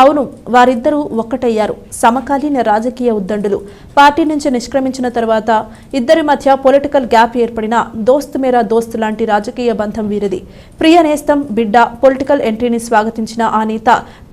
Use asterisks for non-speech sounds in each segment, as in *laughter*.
అవును వారిద్దరూ ఒక్కటయ్యారు. సమకాలీన రాజకీయ ఉద్దండులు. పార్టీ నుంచి నిష్క్రమించిన తర్వాత ఇద్దరి మధ్య పొలిటికల్ గ్యాప్ ఏర్పడిన దోస్త్ మేరా దోస్త్ లాంటి రాజకీయ బంధం వీరిది. ప్రియ నేస్తం బిడ్డ పొలిటికల్ ఎంట్రీని స్వాగతించిన ఆ నేత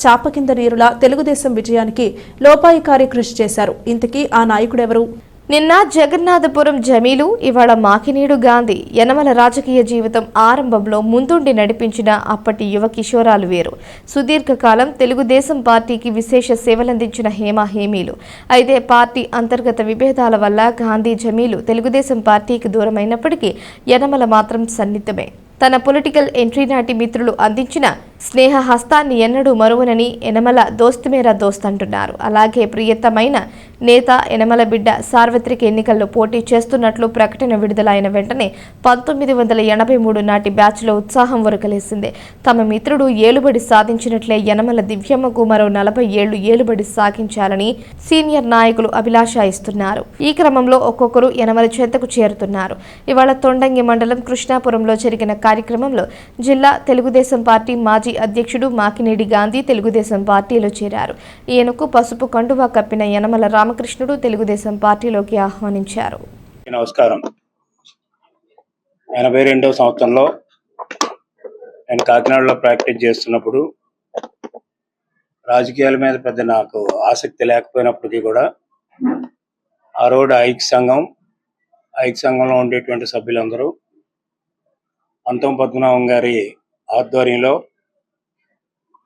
చాప కింద నీరులా తెలుగుదేశం విజయానికి లోపాయికారి కృషి చేశారు. ఇంతకీ ఆ నాయకుడెవరు? నిన్న జగన్నాథపురం జమీలు ఇవాళ మాకినీడు గాంధీ యనమల రాజకీయ జీవితం ఆరంభంలో ముందుండి నడిపించిన అప్పటి యువ కిషోరాలు వేరు. సుదీర్ఘకాలం తెలుగుదేశం పార్టీకి విశేష సేవలందించిన హేమ హేమీలు. అయితే పార్టీ అంతర్గత విభేదాల వల్ల గాంధీ జమీలు తెలుగుదేశం పార్టీకి దూరమైనప్పటికీ యనమల మాత్రం సన్నిహితమే. తన పొలిటికల్ ఎంట్రీ నాటి మిత్రులు అందించిన స్నేహ హస్తాన్ని ఎన్నడూ మరువనని యనమల దోస్త్ మేరా దోస్త్ అంటున్నారు. అలాగే ప్రియతమైన నేత యనమల బిడ్డ సార్వత్రిక ఎన్నికల్లో పోటీ చేస్తున్నట్లు ప్రకటన విడుదలైన వెంటనే పంతొమ్మిది వందల ఎనభై మూడు నాటి బ్యాచ్లో ఉత్సాహం వరకలేసింది తమ మిత్రుడు ఏలుబడి సాధించినట్లే యనమల దివ్యమ్మకు మరో నలభై ఏళ్ళు ఏలుబడి సాగించాలని సీనియర్ నాయకులు అభిలాష ఇస్తున్నారు. ఈ క్రమంలో ఒక్కొక్కరు యనమల చేతకు చేరుతున్నారు. ఇవాళ తొండంగి మండలం కృష్ణాపురంలో జరిగిన కార్యక్రమంలో జిల్లా తెలుగుదేశం పార్టీ మాజీ అధ్యక్షుడు మాకినేడి గాంధీ తెలుగుదేశం పార్టీలో చేరారు. ఈయనకు పసుపు కండువా కప్పిన యనమల రామకృష్ణుడు తెలుగుదేశం పార్టీలోకి ఆహ్వానించారు. నమస్కారం. ఎనభై రెండవ సంవత్సరంలో నేను కాకినాడలో ప్రాక్టీస్ చేస్తున్నప్పుడు రాజకీయాల మీద పెద్ద నాకు ఆసక్తి లేకపోయినప్పటికీ కూడా ఆ రోడ్డు ఐక్య సంఘం ఐక్య సంఘంలో ఉండేటువంటి సభ్యులందరూ అంతం పద్మనాభం గారి ఆధ్వర్యంలో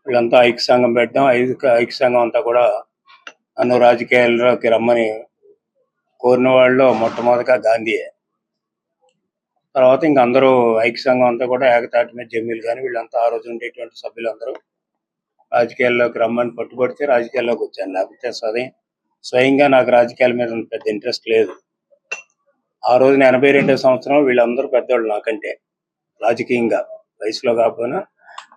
వీళ్ళంతా ఐక్య సంఘం పెట్టడం ఐక్య ఐక్య సంఘం అంతా కూడా నన్ను రాజకీయాల్లోకి రమ్మని కోరిన వాళ్ళలో మొట్టమొదటిగా గాంధీయే. తర్వాత ఇంక అందరూ ఐక్య సంఘం అంతా కూడా ఏకతాటి మీద జమీలు కానీ వీళ్ళంతా ఆ రోజు ఉండేటువంటి సభ్యులందరూ రాజకీయాల్లోకి రమ్మని పట్టుబడితే రాజకీయాల్లోకి వచ్చాను. లేకపోతే స్వయం స్వయంగా నాకు రాజకీయాల మీద పెద్ద ఇంట్రెస్ట్ లేదు. ఆ రోజున ఎనభై రెండో సంవత్సరం వీళ్ళందరూ పెద్దవాళ్ళు నాకంటే. రాజకీయంగా వయసులో కాకపోయినా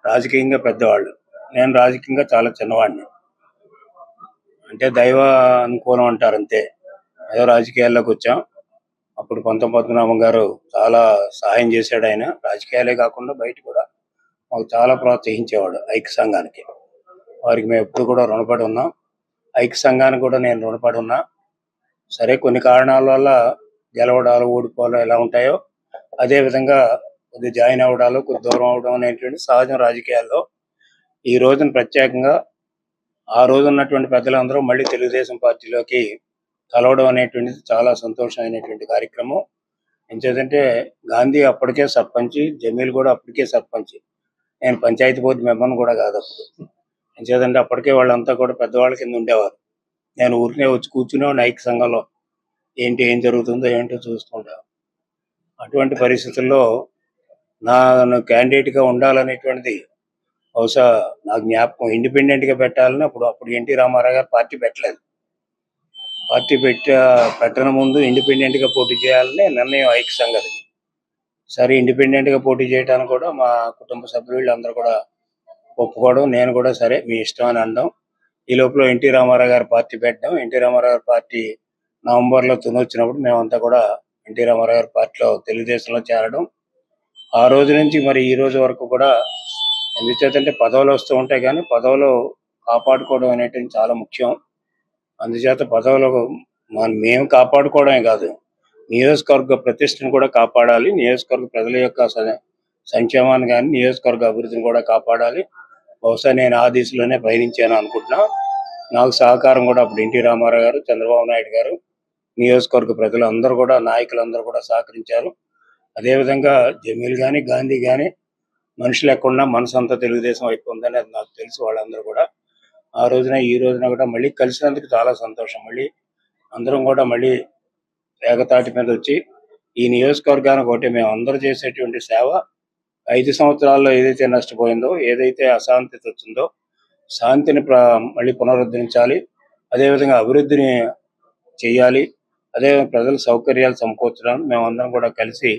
రాజకీయంగా పెద్దవాళ్ళు. నేను రాజకీయంగా చాలా చిన్నవాడిని. అంటే దైవ అనుకూలం అంటారు అంతే. ఏదో రాజకీయాల్లోకి వచ్చాం. అప్పుడు కొంత పద్మనాభం గారు చాలా సహాయం చేశాడు ఆయన. రాజకీయాలే కాకుండా బయట కూడా మాకు చాలా ప్రోత్సహించేవాడు ఐక్య సంఘానికి. వారికి మేము ఎప్పుడు కూడా రుణపడి ఉన్నాం. ఐక్య సంఘానికి కూడా నేను రుణపడి ఉన్నా. సరే కొన్ని కారణాల వల్ల గెలవడాలు ఓడిపోవడాలు ఎలా ఉంటాయో అదే విధంగా కొద్ది జాయిన్ అవడాలు కొద్ది దూరం అవడం అనేటువంటి సహజం రాజకీయాల్లో. ఈ రోజున ప్రత్యేకంగా ఆ రోజు ఉన్నటువంటి పెద్దలందరూ మళ్ళీ తెలుగుదేశం పార్టీలోకి కలవడం అనేటువంటిది చాలా సంతోషమైనటువంటి కార్యక్రమం. ఎంచేదంటే గాంధీ అప్పటికే సర్పంచ్ జమీల్ కూడా అప్పటికే సర్పంచ్. నేను పంచాయతీ బోర్డు మెంబర్ని కూడా కాదు అప్పుడు. ఎంచేదంటే అప్పటికే వాళ్ళంతా కూడా పెద్దవాళ్ళ కింద ఉండేవారు. నేను ఊరికే వచ్చి కూర్చునేవాడిని ఐక్య సంఘంలో ఏంటి ఏం జరుగుతుందో ఏంటో చూసుకుంటా అటువంటి పరిస్థితుల్లో నా క్యాండిడేట్గా ఉండాలనేటువంటిది బహుశా నాకు జ్ఞాపకం ఇండిపెండెంట్గా పెట్టాలని అప్పుడు అప్పుడు ఎన్టీ రామారావు గారు పార్టీ పెట్టలేదు. పార్టీ పెట్ట పెట్టడం ముందు ఇండిపెండెంట్గా పోటీ చేయాలని నిర్ణయం ఐక్య సంగతి సరే ఇండిపెండెంట్గా పోటీ చేయడానికి కూడా మా కుటుంబ సభ్యులు అందరూ కూడా ఒప్పుకోవడం నేను కూడా సరే మీ ఇష్టం అని అనడం. ఈ లోపల ఎన్టీ రామారావు గారు పార్టీ పెట్టడం ఎన్టీ రామారావు గారి పార్టీ నవంబర్లో తునొచ్చినప్పుడు మేమంతా కూడా ఎన్టీ రామారావు గారి పార్టీలో తెలుగుదేశంలో చేరడం. ఆ రోజు నుంచి మరి ఈ రోజు వరకు కూడా ఎందుచేతంటే పదవులు వస్తూ ఉంటాయి కానీ పదవులు కాపాడుకోవడం అనేటివి చాలా ముఖ్యం. అందుచేత పదవులు మనం మేము కాపాడుకోవడమే కాదు నియోజకవర్గ ప్రతిష్టను కూడా కాపాడాలి నియోజకవర్గ ప్రజల యొక్క సంక్షేమాన్ని కానీ నియోజకవర్గ అభివృద్ధిని కూడా కాపాడాలి. బహుశా నేను ఆ దిశలోనే పయనించాను అనుకుంటున్నా. నాకు సహకారం కూడా అప్పుడు ఎన్టీ రామారావు గారు చంద్రబాబు నాయుడు గారు నియోజకవర్గ ప్రజలు అందరూ కూడా నాయకులందరూ కూడా సహకరించారు. అదేవిధంగా జమీల్ కానీ గాంధీ కానీ మనుషులు లేకుండా మనసు అంతా తెలుగుదేశం వైపు ఉందని అది నాకు తెలుసు వాళ్ళందరూ కూడా. ఆ రోజున ఈ రోజున కూడా మళ్ళీ కలిసినందుకు చాలా సంతోషం. మళ్ళీ అందరం కూడా మళ్ళీ ఏకతాటి మీద వచ్చి ఈ నియోజకవర్గానికి ఒకటి మేము అందరూ చేసేటువంటి సేవ ఐదు సంవత్సరాల్లో ఏదైతే నష్టపోయిందో ఏదైతే అశాంతి వచ్చిందో శాంతిని మళ్ళీ పునరుద్ధరించాలి. అదేవిధంగా అభివృద్ధిని చేయాలి. అదే ప్రజల సౌకర్యాలు సమకూర్చడానికి మేమందరం కూడా కలిసి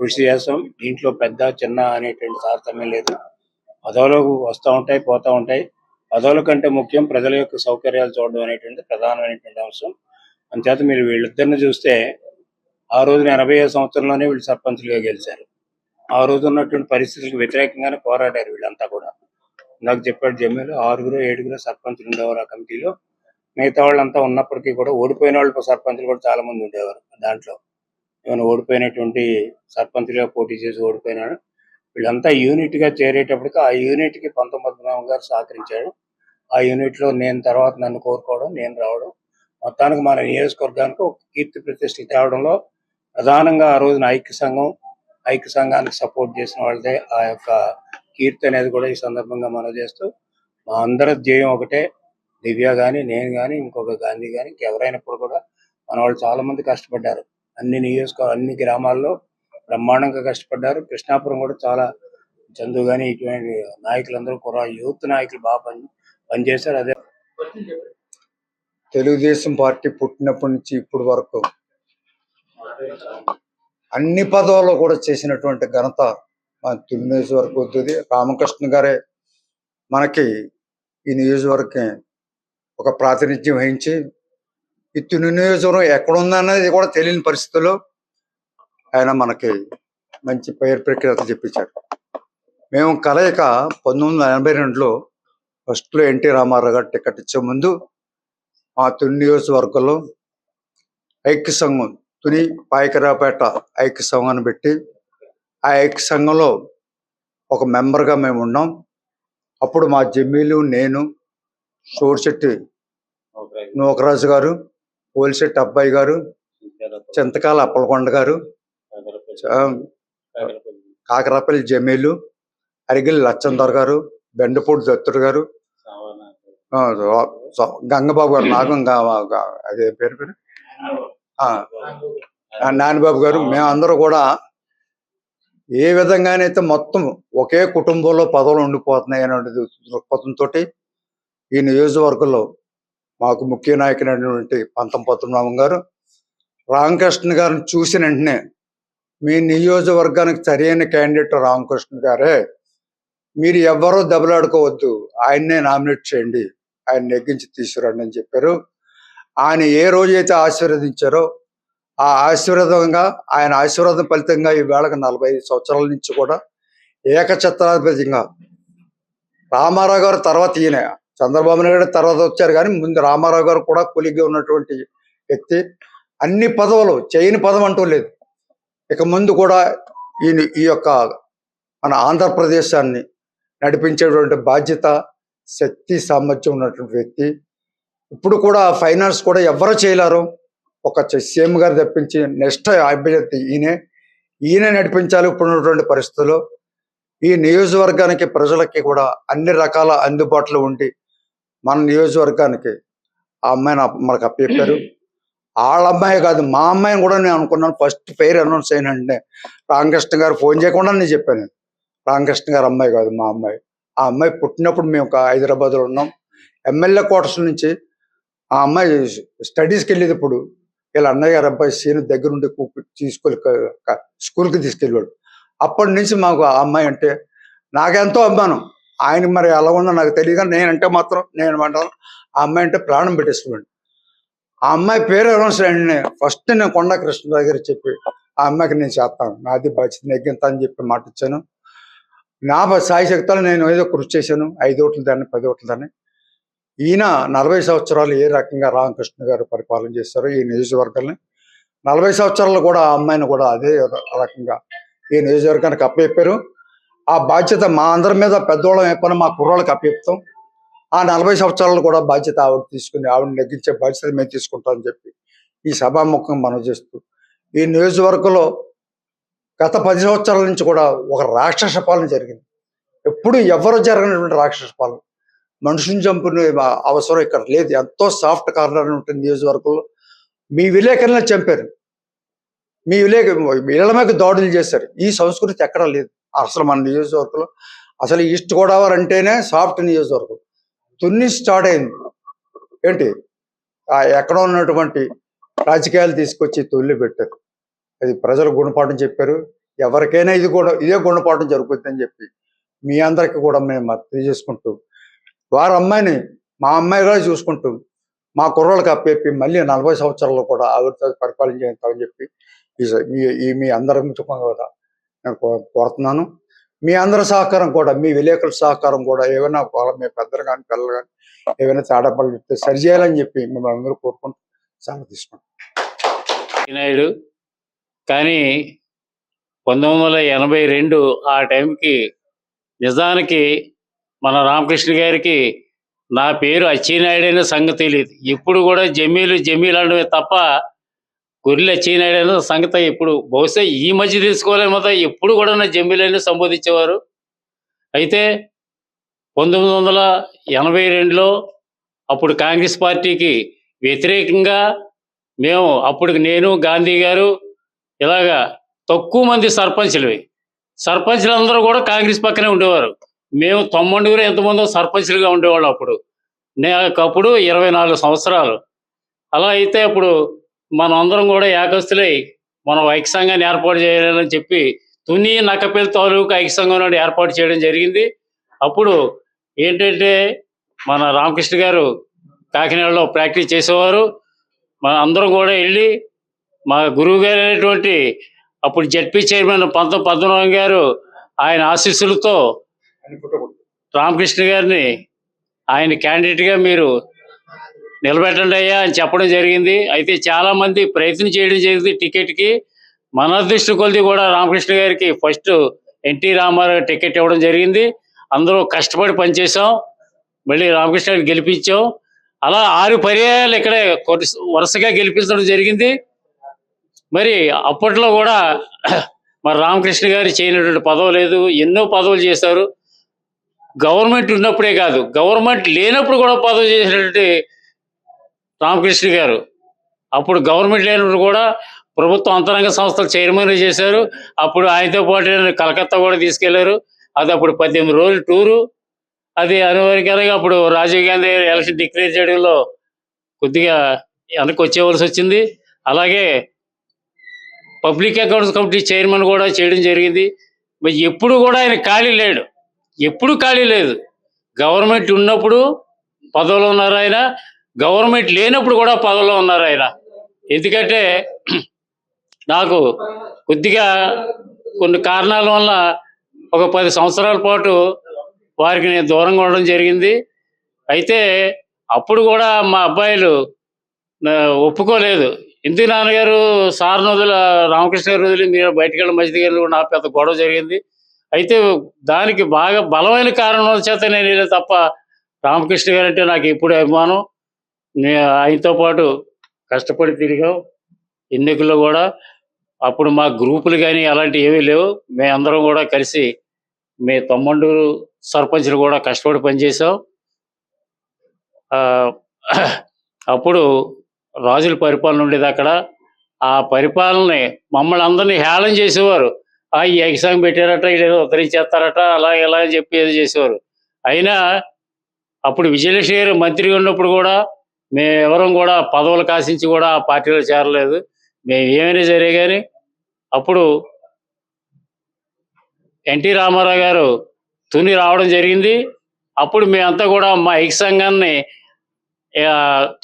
కృషి చేస్తాం. దీంట్లో పెద్ద చిన్న అనేటువంటి తారతమ్యం లేదు. పదవులు వస్తూ ఉంటాయి పోతూ ఉంటాయి. పదవుల కంటే ముఖ్యం ప్రజల యొక్క సౌకర్యాలు చూడడం అనేటువంటి ప్రధానమైనటువంటి అంశం. అంచేత మీరు వీళ్ళిద్దరిని చూస్తే ఆ రోజున ఎనభై ఐదు సంవత్సరంలోనే వీళ్ళు సర్పంచులుగా గెలిచారు. ఆ రోజు ఉన్నటువంటి పరిస్థితులకు వ్యతిరేకంగానే పోరాడారు వీళ్ళంతా కూడా. నాకు చెప్పాడు జమీలు ఆరుగురు ఏడుగురు సర్పంచులు ఉండేవారు ఆ కమిటీలో. మిగతా వాళ్ళంతా ఉన్నప్పటికీ కూడా ఓడిపోయిన వాళ్ళు సర్పంచులు కూడా చాలా మంది ఉండేవారు దాంట్లో. ఏమైనా ఓడిపోయినటువంటి సర్పంచ్గా పోటీ చేసి ఓడిపోయినాడు. వీళ్ళంతా యూనిట్గా చేరేటప్పటికి ఆ యూనిట్కి పంతొమ్మిది గారు సహకరించాడు ఆ యూనిట్లో నేను తర్వాత నన్ను కోరుకోవడం నేను రావడం. మొత్తానికి మన నియోజకవర్గానికి ఒక కీర్తి ప్రతిష్టలు తేవడంలో ప్రధానంగా ఆ రోజున ఐక్య సంఘం ఐక్య సంఘానికి సపోర్ట్ చేసిన వాళ్ళదే ఆ యొక్క కీర్తి అనేది కూడా ఈ సందర్భంగా మనం చేస్తూ మా అందరి ధ్యేయం ఒకటే. దివ్య గాని నేను గాని ఇంకొక గాంధీ గాని ఇంకెవరైనప్పుడు కూడా మన వాళ్ళు చాలా మంది కష్టపడ్డారు. అన్ని నియోజక అన్ని గ్రామాల్లో బ్రహ్మాండంగా కష్టపడ్డారు. కృష్ణాపురం కూడా చాలా చందు గాని ఇటువంటి నాయకులందరూ కూడా యూత్ నాయకులు బాగా పని పనిచేశారు. అదే తెలుగుదేశం పార్టీ పుట్టినప్పటి నుంచి ఇప్పుడు వరకు అన్ని పదవుల్లో కూడా చేసినటువంటి ఘనత మన తుని నియోజకవర్గం వద్దుది. రామకృష్ణ గారే మనకి ఈ నియోజకవర్గం ఒక ప్రాతినిధ్యం వహించి ఈ తుని నియోజకవర్గం ఎక్కడుందనేది కూడా తెలియని పరిస్థితుల్లో ఆయన మనకి మంచి పేరు ప్రఖ్యాత చెప్పించారు. మేము కలయిక పంతొమ్మిది వందల ఎనభై రెండులో ఫస్ట్లో ఎన్టీ రామారావు గారు టికెట్ ఇచ్చే ముందు మా తుని నియోజకవర్గంలో ఐక్య సంఘం తుని పాయకరాపేట ఐక్య సంఘాన్ని పెట్టి ఆ ఐక్య సంఘంలో ఒక మెంబర్గా మేము ఉన్నాం. అప్పుడు మా జమ్మీలు నేను సోడిశెట్టి నూకరాజు గారు పోలిశెట్టి అబ్బాయి గారు చింతకాల అప్పలకొండ గారు కాకరాపల్లి జమీలు అరిగిల్ లచ్చందర్ గారు బెండపూడి దత్తుడు గారు గంగబాబు గారు నాగం అదే పేరు పేరు? నానిబాబు గారు మేమందరూ కూడా ఏ విధంగానైతే మొత్తం ఒకే కుటుంబంలో పదవులు ఉండిపోతున్నాయి అనే దృక్పథంతో ఈ నియోజకవర్గంలో మాకు ముఖ్య నాయకుడైనటువంటి పంతం పద్మనాభం గారు రామకృష్ణ గారిని చూసిన వెంటనే మీ నియోజకవర్గానికి సరైన క్యాండిడేట్ రామకృష్ణ గారే మీరు ఎవ్వరూ దెబ్బలాడుకోవద్దు ఆయన్నే నామినేట్ చేయండి ఆయన నెగ్గించి తీసుకురండి అని చెప్పారు. ఆయన ఏ రోజైతే ఆశీర్వదించారో ఆ ఆశీర్వాదంగా ఆయన ఆశీర్వాదం ఫలితంగా ఈ నలభై ఐదు సంవత్సరాల నుంచి కూడా ఏకఛత్రాధిపతిగా రామారావు గారు తర్వాత ఈయన. చంద్రబాబు నాయుడు తర్వాత వచ్చారు కానీ ముందు రామారావు గారు కూడా కొలిగ్గా ఉన్నటువంటి వ్యక్తి. అన్ని పదవులు చేయని పదం అంటూ లేదు. ఇక ముందు కూడా ఈయన ఈ యొక్క మన ఆంధ్రప్రదేశాన్ని నడిపించేటువంటి బాధ్యత శక్తి సామర్థ్యం ఉన్నటువంటి వ్యక్తి. ఇప్పుడు కూడా ఫైనాన్స్ కూడా ఎవరు చేయలేరు. ఒక సీఎం గారు తప్పించి నెక్స్ట్ అభ్యర్థి ఈయనే. ఈయన నడిపించాలి ఇప్పుడున్నటువంటి పరిస్థితుల్లో. ఈ నియోజకవర్గానికి ప్రజలకి కూడా అన్ని రకాల అందుబాటులో ఉండి మన నియోజకవర్గానికి ఆ అమ్మాయిని మనకు అప్పచెప్పారు. వాళ్ళ అమ్మాయి కాదు మా అమ్మాయిని కూడా నేను అనుకున్నాను. ఫస్ట్ పేరు అనౌన్స్ అయినంటే రామకృష్ణ గారు ఫోన్ చేయకుండా నేను చెప్పాను రామకృష్ణ గారు అమ్మాయి కాదు మా అమ్మాయి. ఆ అమ్మాయి పుట్టినప్పుడు మేము ఒక హైదరాబాద్లో ఉన్నాం. ఎమ్మెల్యే క్వార్టర్స్ నుంచి ఆ అమ్మాయి స్టడీస్కి వెళ్ళేటప్పుడు వీళ్ళ అన్నయ్య గారు అబ్బాయి సీను దగ్గర ఉండి తీసుకెళ్ళి స్కూల్కి తీసుకెళ్ళాడు అప్పటి నుంచి మాకు ఆ అమ్మాయి అంటే నాకెంతో అభిమానం. ఆయన మరి ఎలా ఉందో నాకు తెలియదు నేనంటే మాత్రం నేను అంటాను ఆ అమ్మాయి అంటే ప్రాణం పెట్టేసుకోండి. ఆ అమ్మాయి పేరు అనౌన్స్ అయ్యండి ఫస్ట్ నేను కొండ కృష్ణ దగ్గర చెప్పి ఆ అమ్మాయికి నేను చేస్తాను. నాది బాధ్యత నెగ్గింత అని చెప్పి మాట ఇచ్చాను. నా సాయి శక్తులు నేను ఏదో కృషి చేశాను. ఐదు ఓట్ల దాన్ని పది ఓట్ల దాన్ని. ఈయన నలభై సంవత్సరాలు ఏ రకంగా రామకృష్ణ గారు పరిపాలన చేశారు ఈ నియోజకవర్గాన్ని నలభై సంవత్సరాలు కూడా ఆ అమ్మాయిని కూడా అదే రకంగా ఈ నియోజకవర్గానికి అప్పచెప్పారు. ఆ బాధ్యత మా అందరి మీద పెద్దోళ్ళం అయిపోయిన మా కుర్రోళ్ళకి అప్పచెప్తాం. ఆ నలభై సంవత్సరాలు కూడా బాధ్యత ఆవిడ తీసుకుని ఆవిడ నెగ్గించే బాధ్యత మేము తీసుకుంటామని చెప్పి ఈ సభాముఖం మనం చేస్తూ. ఈ నియోజకవర్గంలో గత పది సంవత్సరాల నుంచి కూడా ఒక రాక్షస పాలన జరిగింది. ఎప్పుడు ఎవరు జరగనటువంటి రాక్షస పాలన. మనుషుని చంపుకునే అవసరం ఇక్కడ లేదు. ఎంతో సాఫ్ట్ కార్నర్ ఉంటుంది నియోజకవర్గంలో. మీ విలేకరులను చంపారు. మీ విలేక ఇళ్ళ దాడులు చేశారు. ఈ సంస్కృతి ఎక్కడా లేదు. అసలు మన నియోజకవర్గంలో అసలు ఈస్ట్ గోదావరి అంటేనే సాఫ్ట్ నియోజకవర్గం. తున్ని స్టార్ట్ అయింది. ఏంటి? ఆ ఎక్కడ ఉన్నటువంటి రాజకీయాలు తీసుకొచ్చి తొలి పెట్టారు. అది ప్రజలు గుణపాఠం చెప్పారు. ఎవరికైనా ఇది కూడా ఇదే గుణపాఠం జరుగుతుందని చెప్పి మీ అందరికి కూడా మేము తెలియజేసుకుంటూ వారి అమ్మాయిని మా అమ్మాయిగా చూసుకుంటూ మా కుర్రోళ్ళకి అప్పేపి మళ్ళీ నలభై సంవత్సరాల్లో కూడా ఆవిడతో పరిపాలన చేస్తామని చెప్పి ఈ మీ అందరి కూడా నేను కో- కోరుతున్నాను. మీ అందరి సహకారం కూడా మీ విలేకరుల సహకారం కూడా ఏమైనా మీ పెద్దలు కానీ పిల్లలు కానీ ఏమైనా తేడా పనులు చెప్తే సరిచేయాలని చెప్పి మిమ్మల్ని అందరూ కోరుకుంటూ సెలవు తీసుకుంటాం నాయుడు కానీ పంతొమ్మిది వందల ఎనభై రెండు ఆ టైంకి నిజానికి మన రామకృష్ణ గారికి నా పేరు అచ్చినాయుడు అనే సంగతి తెలియదు ఇప్పుడు కూడా జమీలు జమీలు అనడమే తప్ప గొర్రెల అచ్చినాయుడు సంగత సంగతి ఇప్పుడు బహుశా ఈ మధ్య తెలుసుకోలేమో ఎప్పుడు కూడా నా జమీలని సంబోధించేవారు. అయితే పంతొమ్మిది వందల ఎనభై రెండులో అప్పుడు కాంగ్రెస్ పార్టీకి వ్యతిరేకంగా మేము అప్పుడు నేను గాంధీ గారు ఇలాగా తక్కువ మంది సర్పంచ్లు సర్పంచ్లందరూ కూడా కాంగ్రెస్ పక్కనే ఉండేవారు. మేము తొమ్మిదిగురు ఎంతమందో సర్పంచ్లుగా ఉండేవాళ్ళం అప్పుడు. నాకు అప్పుడు ఇరవై నాలుగు సంవత్సరాలు. అలా అయితే అప్పుడు మనం అందరం కూడా ఏకస్తులై మనం ఐక్య సంఘాన్ని ఏర్పాటు చేయాలని చెప్పి తుని నక్కపల్లి తాలూకు ఐక్య సంఘం నుండి ఏర్పాటు చేయడం జరిగింది. అప్పుడు ఏంటంటే మన రామకృష్ణ గారు కాకినాడలో ప్రాక్టీస్ చేసేవారు. మన అందరం కూడా వెళ్ళి మా గురువు గారు అయినటువంటి అప్పుడు జడ్పీ చైర్మన్ పంత పద్మనాభం గారు ఆయన ఆశీస్సులతో రామకృష్ణ గారిని ఆయన క్యాండిడేట్గా మీరు నిలబెట్టండి అయ్యా అని చెప్పడం జరిగింది. అయితే చాలా మంది ప్రయత్నం చేయడం జరిగింది టికెట్కి. మన అదృష్ట కొలిది కూడా రామకృష్ణ గారికి ఫస్ట్ ఎన్టీ రామారావు టికెట్ ఇవ్వడం జరిగింది. అందరూ కష్టపడి పనిచేసాం మళ్ళీ రామకృష్ణ గారిని గెలిపించాం. అలా ఆరు పర్యాయాలు ఇక్కడ కొద్ది- వరుసగా గెలిపించడం జరిగింది. మరి అప్పట్లో కూడా *clears throat* మరి రామకృష్ణ గారు చేయనటువంటి పదవి లేదు. ఎన్నో పదవులు చేశారు. గవర్నమెంట్ ఉన్నప్పుడే కాదు గవర్నమెంట్ లేనప్పుడు కూడా పదవి చేసినటువంటి రామకృష్ణ గారు. అప్పుడు గవర్నమెంట్ లేనప్పుడు కూడా ప్రభుత్వ అంతరంగ సంస్థలు చైర్మన్ చేశారు. అప్పుడు ఆయనతో పాటు కలకత్తా కూడా తీసుకెళ్ళారు. అది అప్పుడు పద్దెనిమిది రోజులు టూరు. అది అనివార్యంగా అప్పుడు రాజీవ్ గాంధీ ఎలక్షన్ డిక్లేర్ చేయడంలో కొద్దిగా వెనక్కి వచ్చేవలసి వచ్చింది. అలాగే పబ్లిక్ అకౌంట్స్ కమిటీ చైర్మన్ కూడా చేయడం జరిగింది. మరి ఎప్పుడు కూడా ఆయన ఖాళీ లేడు. ఎప్పుడు ఖాళీ లేదు. గవర్నమెంట్ ఉన్నప్పుడు పదవులు ఉన్నారు ఆయన. గవర్నమెంట్ లేనప్పుడు కూడా పదవిలో ఉన్నారు ఆయన. ఎందుకంటే నాకు కొద్దిగా కొన్ని కారణాల వల్ల ఒక పది సంవత్సరాల పాటు వారికి నేను దూరంగా ఉండడం జరిగింది. అయితే అప్పుడు కూడా మా అబ్బాయిలు ఒప్పుకోలేదు. ఎందుకు నాన్నగారు సార్ వదిలి రామకృష్ణ గారు వదిలి మీరు బయటికి వెళ్ళి మంచిది గారు నా పెద్ద గొడవ జరిగింది. అయితే దానికి బాగా బలమైన కారణం చేత నేను తప్ప రామకృష్ణ గారు అంటే నాకు ఎప్పుడు అభిమానం. ఆయనతో పాటు కష్టపడి తిరిగాం. ఎన్నికల్లో కూడా అప్పుడు మా గ్రూపులు కానీ అలాంటివి ఏమీ లేవు. మేమందరం కూడా కలిసి మీ తమ్మండూరు సర్పంచ్లు కూడా కష్టపడి పనిచేసాం అప్పుడు రాజుల పరిపాలన ఉండేది అక్కడ. ఆ పరిపాలనని మమ్మల్ని అందరినీ హేళన చేసేవారు. ఆ ఈ ఎగ్జామ్ పెట్టారట ఏదో ఉద్ధరించేస్తారట అలా ఇలా అని చెప్పి ఏదో చేసేవారు. అయినా అప్పుడు విజయలక్ష్మి గారు మంత్రిగా ఉన్నప్పుడు కూడా మేమెవరం కూడా పదవులు కాసించి కూడా ఆ పార్టీలో చేరలేదు. మేము ఏమైనా జరిగే కానీ అప్పుడు ఎన్టీ రామారావు గారు తుని రావడం జరిగింది. అప్పుడు మేమంతా కూడా మా ఐక్య సంఘాన్ని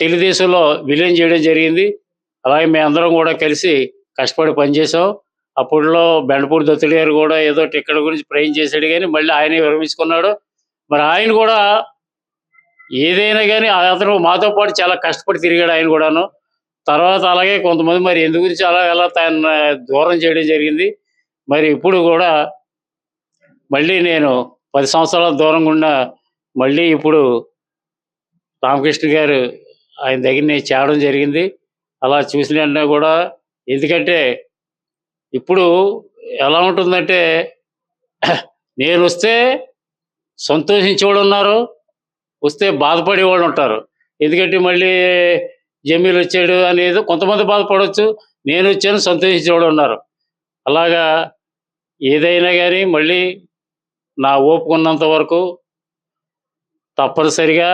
తెలుగుదేశంలో విలీనం చేయడం జరిగింది. అలాగే మేమందరం కూడా కలిసి కష్టపడి పనిచేసాం అప్పుడులో బెండపూడి దత్తుడి గారు కూడా ఏదో టికెట్ గురించి ప్రయం చేశాడు కానీ మళ్ళీ ఆయనే విరమించుకున్నాడు. మరి ఆయన కూడా ఏదైనా కానీ అతను మాతో పాటు చాలా కష్టపడి తిరిగాడు ఆయన కూడాను. తర్వాత అలాగే కొంతమంది మరి ఎందు గురించి అలా ఎలా తన దూరం చేయడం జరిగింది. మరి ఇప్పుడు కూడా మళ్ళీ నేను పది సంవత్సరాల దూరంగా ఉన్న మళ్ళీ ఇప్పుడు రామకృష్ణ గారు ఆయన దగ్గర నేను చేరడం జరిగింది. అలా చూసిన కూడా ఎందుకంటే ఇప్పుడు ఎలా ఉంటుందంటే నేను వస్తే సంతోషించేవాడు ఉన్నారు. వస్తే బాధపడేవాడు ఉంటారు. ఎందుకంటే మళ్ళీ జమీలు వచ్చాడు అనేది కొంతమంది బాధపడవచ్చు నేను వచ్చాను సంతోషించేవాడు ఉన్నారు. అలాగా ఏదైనా కానీ మళ్ళీ నా ఓపుకున్నంత వరకు తప్పనిసరిగా